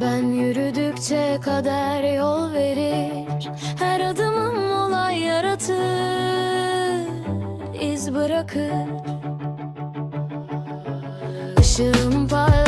Yürüdükçe kader yol verir. Her adımım olay yaratır iz bırakır. Işığım parlak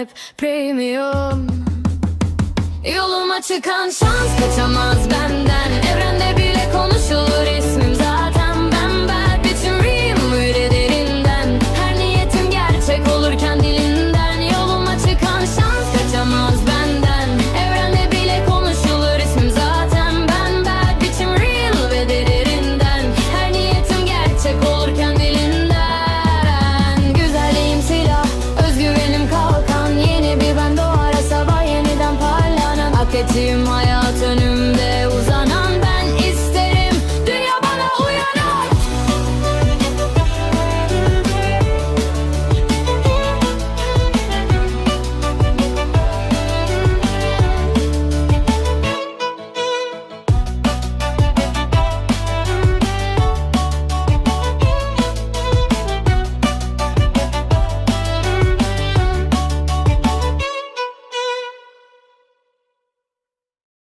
hep premium. Yoluma çıkan şans kaçamaz benden Sevdiğim hayat